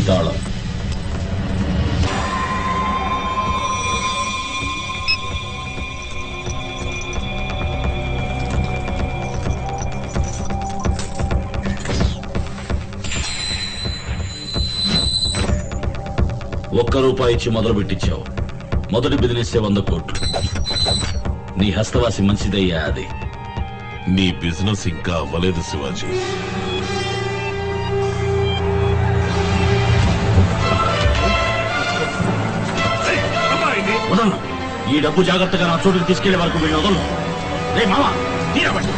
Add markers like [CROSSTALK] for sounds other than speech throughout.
తాళం. ఒక్క రూపాయి ఇచ్చి మొదలు పెట్టించావు. మొదటి బిజినెస్ వంద కోట్లు. నీ హస్తవాసి మంచిదయ్యా అది. నీ బిజినెస్ ఇంకా అవ్వలేదు శివాజీ. వదలను ఈ డబ్బు జాగ్రత్తగా నా చోటుకు తీసుకెళ్ళే వరకు వీళ్ళు వదలను. రే మామ తీరబడి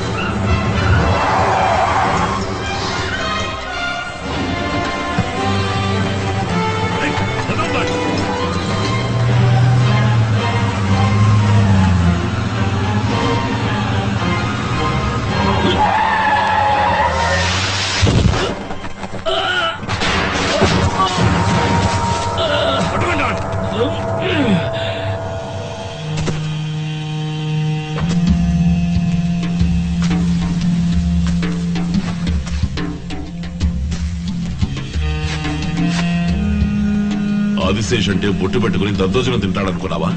ఆదిశేష్ అంటే బొట్టు పెట్టుకుని దద్దోజనం తింటాడనుకున్నావా?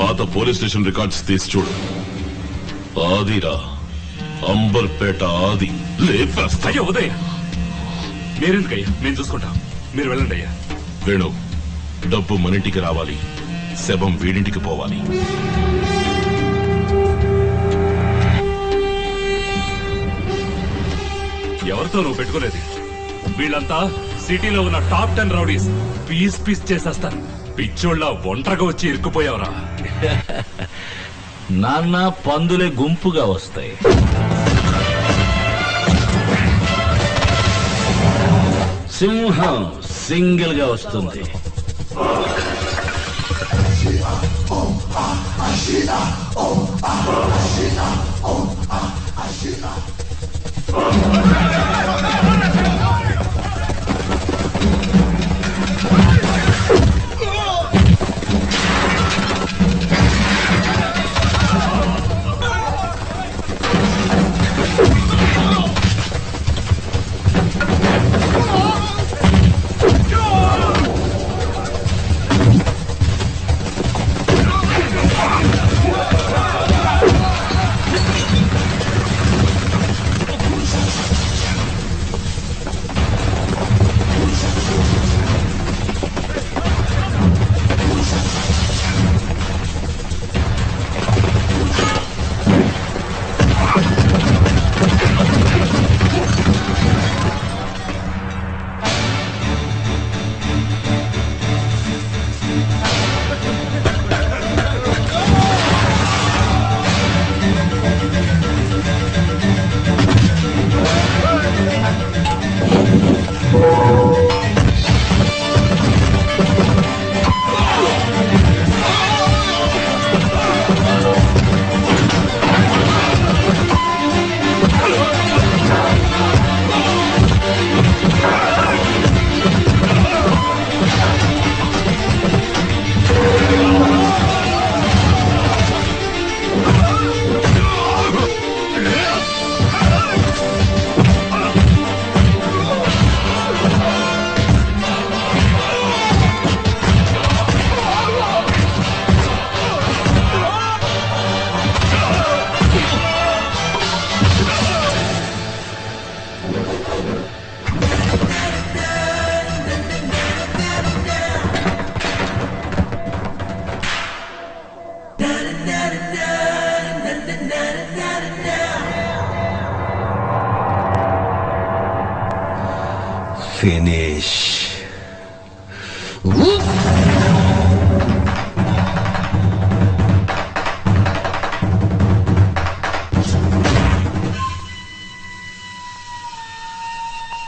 పాత పోలీస్ స్టేషన్ రికార్డ్స్ తీసి చూడు. ఆదిరా. అంబర్పేట ఆది. లేపేస్తా అయ్యో ఉదయ్ మీరెందుకయ్యా? మేము చూసుకుంటాం. మీరు వెళ్ళండి అయ్యా. వేణు డబ్బు మనింటికి రావాలి. శవం వీడింటికి పోవాలి. ఎవరితో నువ్వు పెట్టుకోలేదు? వీళ్ళంతా సిటీలో ఉన్న top ten rowdies piece piece చేసేస్తారు. పిచ్చోళ్ళ ఒంటరిగా వచ్చి ఇరుక్కుపోయావరా. [LAUGHS] నాన్న పందులే గుంపుగా వస్తాయి. సింహం సింగిల్గా వస్తుంది.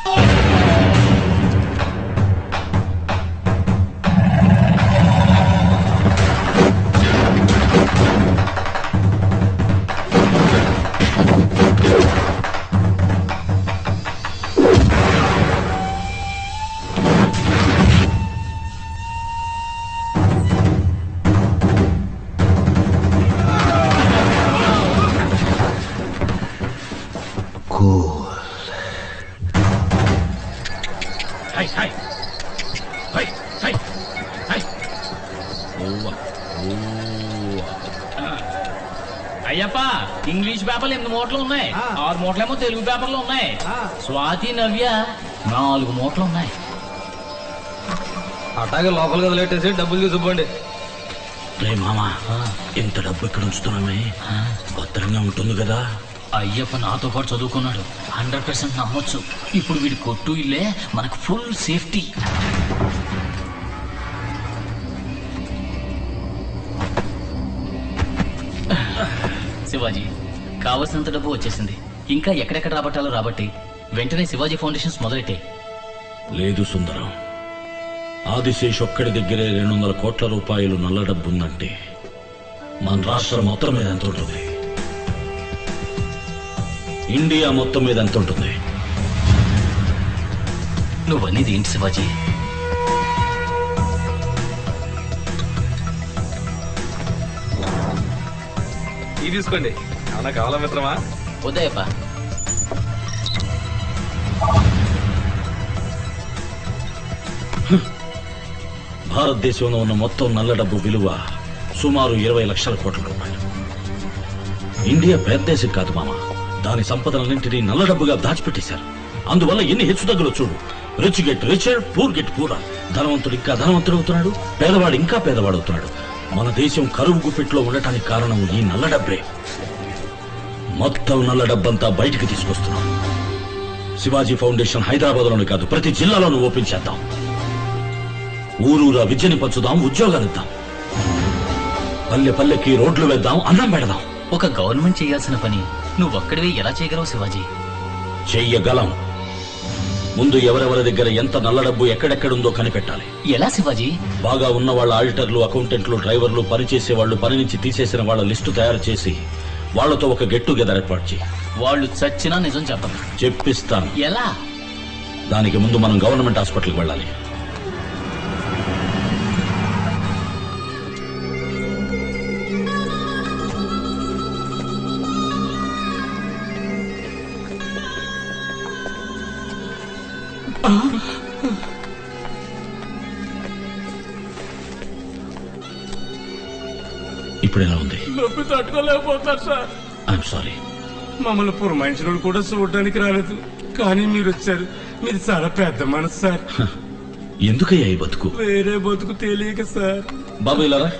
Oh! అయ్యప్ప ఇంగ్లీష్ పేపర్లు ఎనిమిది మూటలు ఉన్నాయి. ఆరు మూటలేమో తెలుగు పేపర్లు ఉన్నాయి. స్వాతి నవ్య నాలుగు మూటలు ఉన్నాయి. అట్లాగే లోపలికి వదిలేటేసి డబ్బులు తీసుకుపోండి. రే మామా ఇంత డబ్బు ఇక్కడ ఉంచుతున్నామే. భద్రంగా ఉంటుంది కదా. అయ్యప్ప నాతో పాటు చదువుకున్నాడు. హండ్రెడ్ పర్సెంట్ నమ్మొచ్చు. ఇప్పుడు వీడి కొట్టు ఇల్లే మనకు ఫుల్ సేఫ్టీ. శివాజీ. కావలసినంత డబ్బు వచ్చేసింది. ఇంకా ఎక్కడెక్కడ రాబట్టాలో రాబట్టి వెంటనే శివాజీ ఫౌండేషన్స్ మొదలెట్టే. లేదు సుందరం. ఆదిశేష్ ఒక్కడి దగ్గరే రెండు వందల కోట్ల రూపాయలు నల్ల డబ్బు ఉందంటే మన రాష్ట్రం మొత్తం మీద ఎంత ఉంటుంది? ఇండియా మొత్తం మీద ఎంత ఉంటుంది? నువ్వనేది ఏంటి శివాజీ? ఇది తీసుకోండి. ఏమన్నా కావాలా మిత్రమా? ఉదయప్ప భారతదేశంలో ఉన్న మొత్తం నల్ల డబ్బు విలువ సుమారు ఇరవై లక్షల కోట్ల రూపాయలు. ఇండియా పెద్ద దేశం కాదు మామ. దాని సంపదలన్నింటినీ నల్ల డబ్బుగా దాచిపెట్టేశారు. అందువల్ల ఎన్ని హెచ్చుతగ్గులు చూడు. Rich get richer poor get poor. ధనవంతుడు ఇంకా ధనవంతుడు అవుతున్నాడు పేదవాడు ఇంకా పేదవాడు అవుతున్నాడు. మన దేశం కరువు గుప్పిట్లో ఉండటానికి కారణం ఈ నల్ల డబ్బే. మొత్తం నల్ల డబ్బంతా బయటికి తీసుకొస్తున్నాం. శివాజీ ఫౌండేషన్ హైదరాబాద్లోనే కాదు ప్రతి జిల్లాలోనూ ఓపెన్ చేద్దాం. ఊరూరా విద్యని పంచుదాం ఉద్యోగాలు ఇద్దాం. పల్లె పల్లెకి రోడ్లు వేద్దాం అన్నం పెడదాం. ఒక గవర్నమెంట్ చేయాల్సిన పని నువ్వు ఒక్కడివే ఎలా చేయగలవు శివాజీ? చెయ్యగలం. ముందు ఎవరెవరి దగ్గర ఎంత నల్ల డబ్బు ఎక్కడెక్కడుందో కనిపెట్టాలి. ఎలా శివాజీ? బాగా ఉన్న వాళ్ళ ఆడిటర్లు అకౌంటెంట్లు డ్రైవర్లు పనిచేసే వాళ్ళు పని నుంచి తీసేసిన వాళ్ళ లిస్టు తయారు చేసి వాళ్ళతో ఒక గెట్ టుగెదర్ ఏర్పాటు చేయి. వాళ్ళు చచ్చినా నిజం చెప్పరు. చెప్పిస్తాను. ఎలా? దానికి ముందు మనం గవర్నమెంట్ హాస్పిటల్కి వెళ్ళాలి. ఇప్పుడు ఎలా ఉంది? నొప్పి తట్టుకోలేకపోతారు సార్. ఐఎమ్ సారీ మమ్మల్ని పురమాయించిన కూడా చూడడానికి రాలేదు. కానీ మీరు వచ్చారు. మీరు చాలా పెద్ద మనసు సార్. ఎందుకయ్యా ఈ బతుకు? వేరే బతుకు తెలియక సార్. బాబు ఇలారా?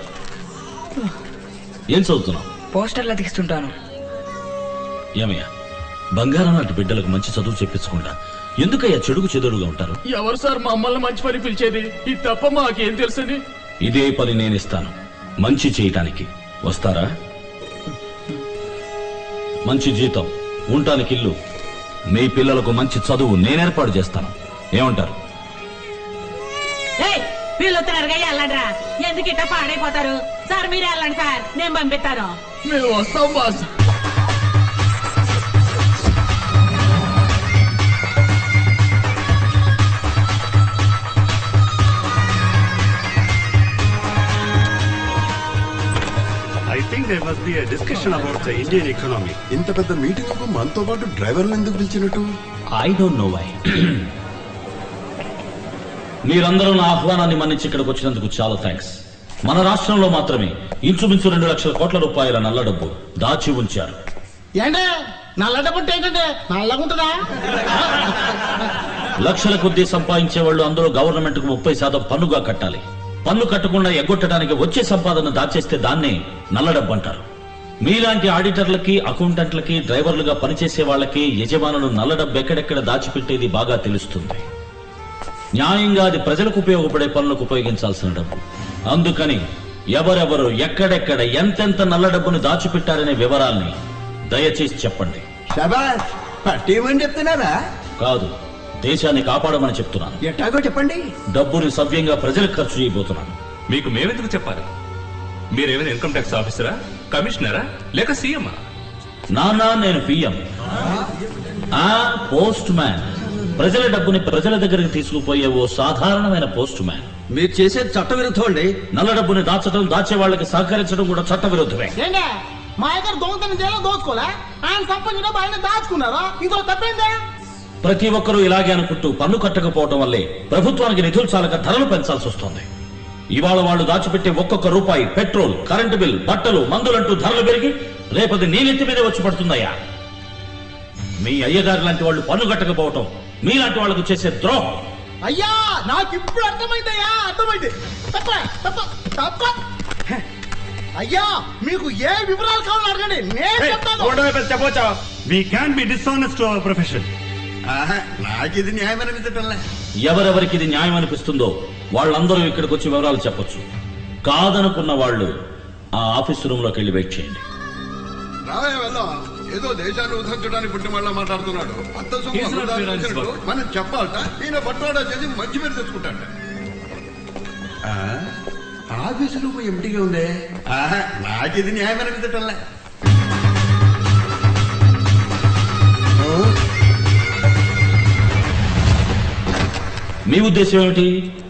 ఏం చదువుతున్నావు? పోస్టర్లు అతికిస్తుంటాను ఏమయ్యా? బంగారం లాంటి బిడ్డలకు మంచి చదువు చెప్పించకుండా ఎందుకయ్యా చెడుకు చెదురుగా ఉంటారు? ఎవరు సార్ మమ్మల్ని మంచి పని పిలిచేది? ఇది తప్ప మాకేం తెలుసని? ఇదే పని నేను ఇస్తాను మంచి చేయటానికి. వస్తారా? మంచి జీతం ఉండటానికి ఇల్లు. మీ పిల్లలకు మంచి చదువు నేను ఏర్పాటు చేస్తాను. ఏమంటారు? వీళ్ళు వెళ్ళండిరా ఎందుకు ఇట్ట పాడైపోతారు? సార్ మీరు వెళ్ళండి సార్ నేను పంపిస్తాను. మేము వస్తాం boss. There must be a discussion about the Indian economy. ఇంత పెద్ద మీటింగ్ మనతో పాటు డ్రైవర్లు ఎందుకు పిలిచినట్టు? ఐ డోంట్ నో వై మీరందరూ నా ఆహ్వానాన్ని మన్నించి ఇక్కడికి వచ్చినందుకు చాలా థ్యాంక్స్ మన రాష్ట్రంలో మాత్రమే ఇంచుమించు రెండు లక్షల కోట్ల రూపాయల నల్ల డబ్బు దాచి ఉంచారు. ఏంటే? నల్లట పుట్టి ఏంటంటే? నల్లగుంటుందా? లక్షల కొద్దీ సంపాదించే వాళ్ళు అందరూ గవర్నమెంట్కు ముప్పై శాతం పన్నుగా కట్టాలి. పన్ను కట్టకుండా ఎగ్గొట్టడానికి వచ్చే సంపాదన దాచేస్తే దాన్నే నల్ల డబ్బు అంటారు మీలాంటి ఆడిటర్లకి అకౌంటెంట్లకి డ్రైవర్లుగా పనిచేసే వాళ్ళకి యజమానులు నల్ల డబ్బు ఎక్కడెక్కడ దాచిపెట్టేది బాగా తెలుస్తుంది. న్యాయంగా అది ప్రజలకు ఉపయోగపడే పనులకు ఉపయోగించాల్సిన డబ్బు. అందుకని ఎవరెవరు ఎక్కడెక్కడ ఎంతెంత నల్ల డబ్బును దాచిపెట్టారనే వివరాల్ని దయచేసి చెప్పండి. కాదు. దేశాన్ని కాపాడమని చెప్తున్నాను. ఎట్టాగో చెప్పండి. డబ్బుని సవ్యంగా ప్రజలకు ఖర్చు చేయబోతున్నాను. మీకు మేమెందుకు చెప్పాలి? మీరేమైనా ఇన్కమ్ ట్యాక్స్ ఆఫీసరా కమిషనరా లేక సీఎమా నానా నేను పిఎం. ఆ పోస్ట్ మ్యాన్ ప్రజల డబ్బుని ప్రజల దగ్గరికి తీసుకుపోయే ఓ సాధారణమైన పోస్ట్ మ్యాన్ మీరు చేసేది చట్టవిరుద్ధం అండి. నల్ల డబ్బుని దాచడం దాచే వాళ్ళకి సహకరించడం కూడా చట్ట విరుద్ధమే ఏంటే? మా దగ్గర దొంగతనం చేయాలో దోచుకోలే? ఆయన సంపాదించిన ఆయన దాచుకున్నారా? ఇందులో తప్పేందే ప్రతి ఒక్కరూ ఇలాగే అనుకుంటూ పన్ను కట్టకపోవటం వల్లే ప్రభుత్వానికి నిధులు చాలక ధరలు పెంచాల్సి వస్తోంది. ఇవాళ వాళ్ళు దాచిపెట్టే ఒక్కొక్క రూపాయి పెట్రోల్ కరెంటు బిల్ బట్టలు మందులంటూ ధరలు పెరిగి రేపది నీ నెత్తి మీద వచ్చి పడుతుందయ్యా మీ అయ్యగారు లాంటి వాళ్ళు పన్ను కట్టకపోవటం మీలాంటి వాళ్ళకు చేసే ద్రోహం. అయ్యా నాకు ఇప్పుడు అర్థమైందయ్యా అర్థమైంది. తప్ప తప్ప తప్ప. అయ్యా మీకు ఏ వివరాలు కావాలో అడగండి. నేను చెప్తాను. చెప్పొచ్చా? We can be dishonest to our profession నాకు ఇది న్యాయం అనిపించటంలే ఎవరెవరికి ఇది న్యాయం అనిపిస్తుందో వాళ్ళందరూ ఇక్కడికి వచ్చి వివరాలు చెప్పొచ్చు. కాదనుకున్న వాళ్ళు ఆ ఆఫీస్ రూమ్లోకి వెళ్ళి వెయిట్ చేయండి. రావే వెళ్దాం. ఏదో దేశాన్ని ఉద్ధరించడానికి పుట్టిన వాళ్ళ మాట్లాడుతున్నాడు. అంత సొమ్ము. మనం చెప్పాలట. ఈయన బట్టవాడా చేసి మంచి పేరు తెచ్చుకుంటాడ ఆఫీసు రూమ్ ఎంటిగా ఉందే? ఆహా, నాకు ఇది న్యాయం అనిపించటంలే మీ ఉద్దేశం ఏమిటి?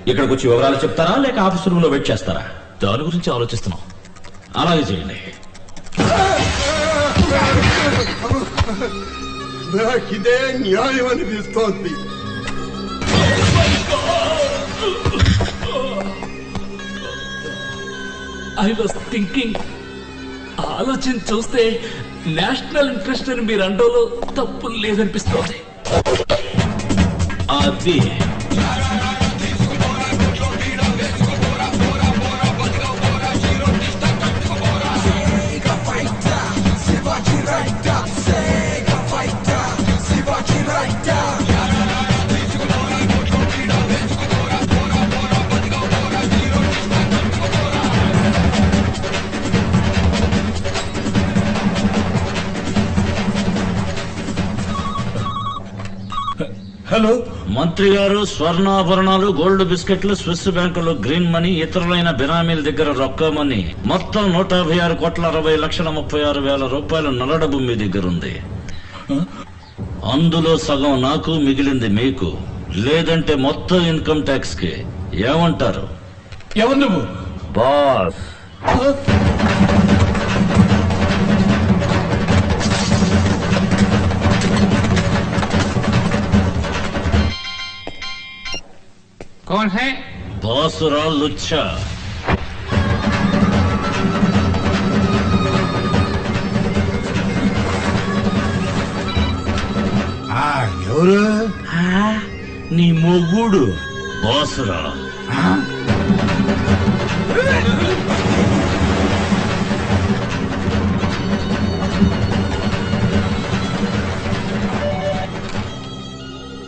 ఇక్కడికి వచ్చి వివరాలు చెప్తారా? లేక ఆఫీస్ రూమ్లో వెయిట్ చేస్తారా? దాని గురించి ఆలోచిస్తున్నాం. అలాగే చేయండి. నాకిదే న్యాయం అనిపిస్తోంది ఐ వాస్ థింకింగ్ ఆలోచన చూస్తే నేషనల్ ఇంట్రెస్ట్ అని మీరు అండోలో తప్పు లేదనిపిస్తోంది. అది హలో మంత్రి గారు స్వర్ణాభరణాలు గోల్డ్ బిస్కెట్లు స్విస్ బ్యాంకులు గ్రీన్ మనీ ఇతరులైన బినామీల దగ్గర రొక్క మనీ మొత్తం నూట యాభై ఆరు కోట్ల అరవై లక్షల ముప్పై ఆరు వేల రూపాయల నల్లడబ్బు మీ దగ్గర ఉంది. అందులో సగం నాకు మిగిలింది మీకు. లేదంటే మొత్తం ఇన్కమ్ ట్యాక్స్కి ఏమంటారు? ఎవరు నువ్వు? బాస్. कौन है బాసురా లుచ్చా ఎవరు నీ మొగుడు బాసురా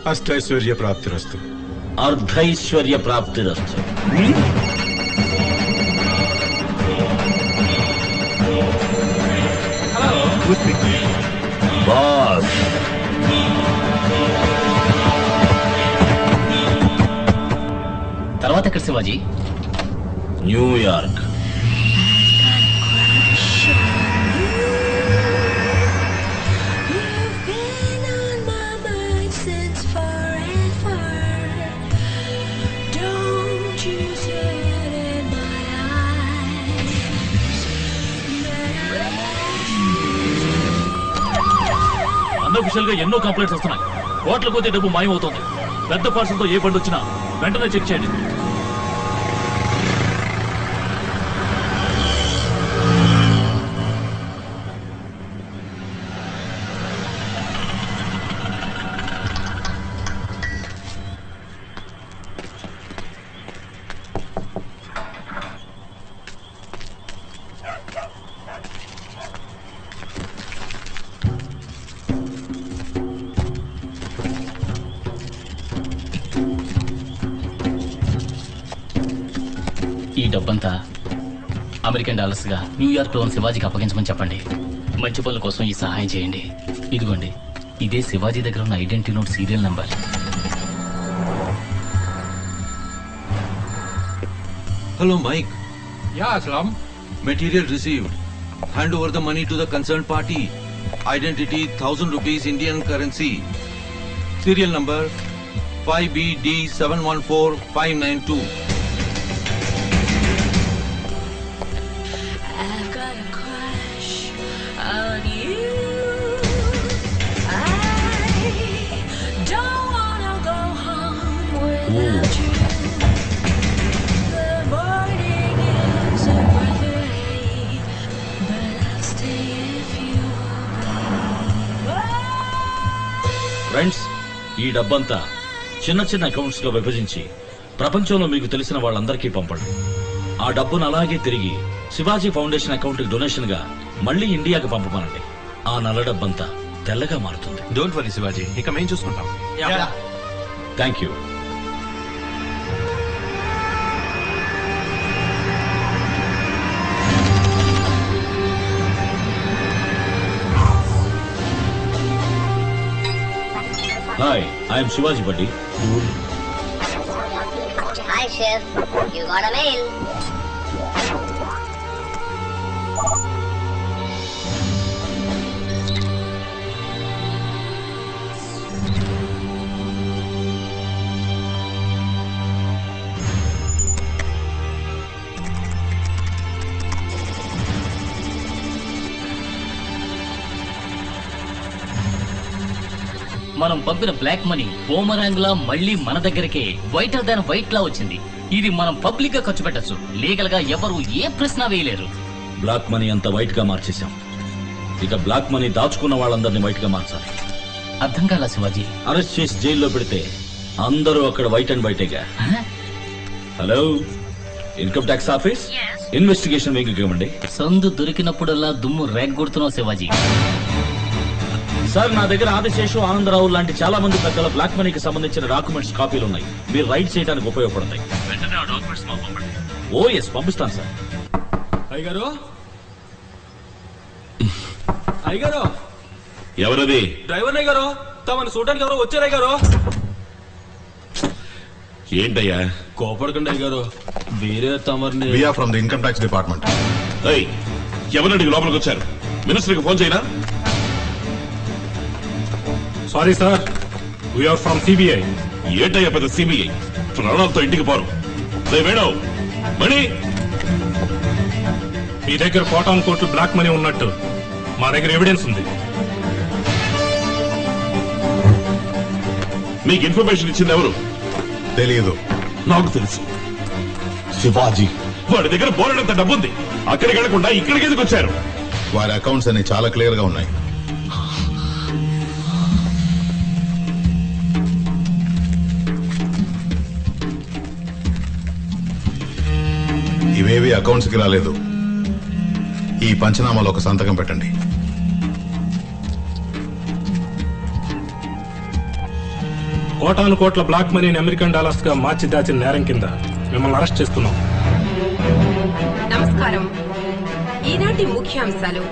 అష్టైశ్వర్య ప్రాప్తిరస్తు అర్ధైశ్వర్య ప్రాప్తిరస్తు బాస్ తర్వాత ఎక్కడ శివాజీ? న్యూయార్క్ అన్అఫిషియల్గా ఎన్నో కంప్లైంట్స్ వస్తున్నాయి. కోట్ల కొద్ది డబ్బు మాయమవుతోంది. పెద్ద పార్సల్తో ఏ బండి వచ్చినా వెంటనే చెక్ చేయండి. డబ్బంతా అమెరికన్ డాలర్స్గా న్యూయార్క్ లోన్ శివాజీకి అప్పగించమని చెప్పండి. మంచి పనుల కోసం ఈ సహాయం చేయండి. ఇదిగోండి ఇదే శివాజీ దగ్గర ఉన్న identity note serial number. Hello Mike. Material received. Hand over the money to the concern party. Identity thousand rupees Indian currency. Serial number five B seven one four five nine two. Friends ఈ డబ్బంతా చిన్న చిన్న అకౌంట్స్గా విభజించి ప్రపంచంలో మీకు తెలిసిన వాళ్ళందరికీ పంపండి. ఆ డబ్బును అలాగే తిరిగి శివాజీ ఫౌండేషన్ అకౌంట్ డొనేషన్గా మళ్ళీ ఇండియాకి పంపమనండి. ఆ నల్ల డబ్బంతా తెల్లగా మారుతుంది. డోంట్ వరీ శివాజీ ఇక మేము చూసుకుంటాం. Thank you hi I'm Shivaji buddy Hi, Chef. You got a mail. మనం పంపిన బ్లాక్ మనీ బోమరాంగ్ లా మళ్ళీ మన దగ్గరకే వైటర్ దాన్ వైట్ లా వచ్చింది. ఇది మనం పబ్లిక్గా ఖర్చు పెట్టచ్చు. లీగల్గా ఎవరు ఏ ప్రశ్న వేయలేరు. బ్లాక్ మనీ అంతా వైట్గా మార్చేశాం. ఇక బ్లాక్ మనీ దాచుకున్న వాళ్ళందరినీ వైట్గా మార్చాలి. అర్థం కాల శివాజీ? అరెస్ట్ చేసి జైల్లో పెడితే అందరూ అక్కడ white and వైటేగా hello income tax office investigation ఇవ్వండి సందు దొరికినప్పుడల్లా దుమ్ము రేగ్గొడుతున్నావు శివాజీ. సార్ నా దగ్గర ఆదిశేషు ఆనందరావు లాంటి చాలా మంది పెద్దల బ్లాక్ మనీకి సంబంధించిన డాక్యుమెంట్స్ కాపీలు ఉన్నాయి. మీరు రైట్ చేయడానికి ఉపయోగపడతాయి. వెంటనే ఆ డాక్యుమెంట్స్ మాకు పంపండి. ఓ ఎస్ పంపిస్తాను సార్. అయ్యగారు? అయ్యగారు? ఎవరది? డ్రైవర్ అయ్యగారు? తమను చూడడానికి ఎవరో వచ్చారు అయ్యగారు? ఏంటయ్యా? కోపడకండి అయ్యగారు. వేరే తమరిని we are from the income tax department ఏయ్ ఎవరండి లోపలికి వచ్చారు? మినిస్టర్కి ఫోన్ చేయనా? Sorry sir we are from CBI ఏంటయ్యా పెద్ద సిబిఐ ప్రాణాలతో ఇంటికి పోరు. వేణు. మణి. మీ దగ్గర కోటాన్ కోట్లు బ్లాక్ మనీ ఉన్నట్టు మా దగ్గర ఎవిడెన్స్ ఉంది. మీకు ఇన్ఫర్మేషన్ ఇచ్చింది ఎవరు? తెలియదు నాకు తెలుసు. శివాజీ. వాడి దగ్గర బోలెడంత డబ్బుంది. అక్కడికి వెళ్ళకుండా ఇక్కడికి ఎందుకు వచ్చారు? వారి అకౌంట్స్ అన్ని చాలా క్లియర్గా ఉన్నాయి. ఇవేవి అకౌంట్స్కి రాలేదు. ఈ పంచనామాలో ఒక సంతకం పెట్టండి. కోటాను కోట్ల బ్లాక్ మనీని అమెరికన్ డాలర్స్గా మార్చి దాచిన నేరం కింద మిమ్మల్ని అరెస్ట్ చేస్తున్నాం. నమస్కారం. ఈనాటి ముఖ్యాంశాలు.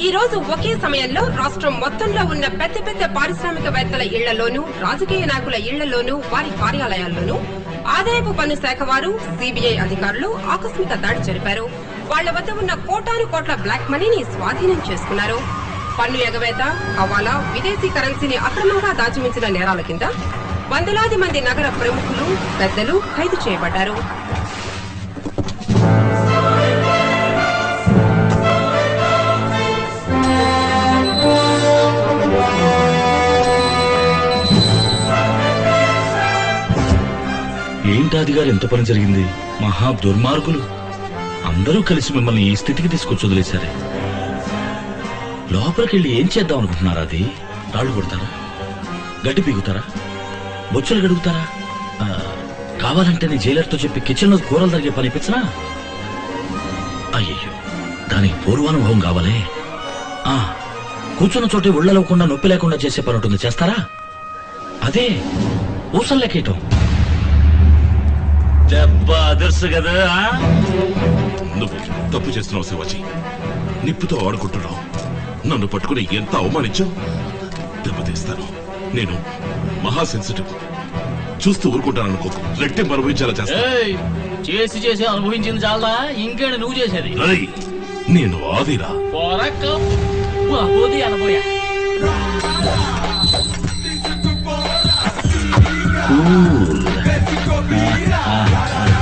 ఈ రోజు ఒకే సమయంలో రాష్ట్రం మొత్తంలో ఉన్న పెద్ద పెద్ద పారిశ్రామికవేత్తల ఇళ్ళలోనూ రాజకీయ నాయకుల ఇళ్ళలోనూ వారి కార్యాలయాల్లోనూ ఆదాయపు పన్ను శాఖ వారు సిబిఐ అధికారులు ఆకస్మిక దాడి జరిపారు. వాళ్ళ వద్ద ఉన్న కోటాను కోట్ల బ్లాక్ మనీని స్వాధీనం చేసుకున్నారు. పన్ను ఎగవేత హవాలా విదేశీ కరెన్సీని అక్రమంగా దాచిమించిన నేరాల కింద వందలాది మంది నగర ప్రముఖులు పెద్దలు ఖైదు చేయబడ్డారు. ఏంటాది గారు ఎంత పని జరిగింది? మహా దుర్మార్గులు. అందరూ కలిసి మిమ్మల్ని ఈ స్థితికి తీసుకొచ్చి వదిలేశారే. లోపలికెళ్ళి ఏం చేద్దాం అనుకుంటున్నారా అది? రాళ్ళు కొడతారా? గడ్డి పీగుతారా? బొచ్చులు గడుగుతారా? ఆ, కావాలంటే నేను జైలర్తో చెప్పి కిచెన్లో కూరలు తరిగే పని ఇప్పించనా? అయ్యయ్యో దానికి పూర్వానుభవం కావాలే. ఆ కూర్చున్న చోటే ఉళ్ళలవకుండా నొప్పి లేకుండా చేసే పని ఉంటుంది చేస్తారా? అదే ఊసలు లెక్కేయటం దెబ్బ అదర్సు కదా. నువ్వు తప్పు చేస్తున్నావు శివాజీ. నిప్పుతో ఆడుకుంటున్నావు. నన్ను పట్టుకుని ఎంత అవమానించావు? దెబ్బతీస్తాను నేను మహా సెన్సిటివ్ చూస్తూ ఊరుకుంటాను అనుకో. రెట్టి అనుభవించాలా చేసి చేసి అనుభవించింది చాలా ఇంకా నువ్వు చేసేది? నేను ఆదిరా. అనబోయా. ah, ah, ah.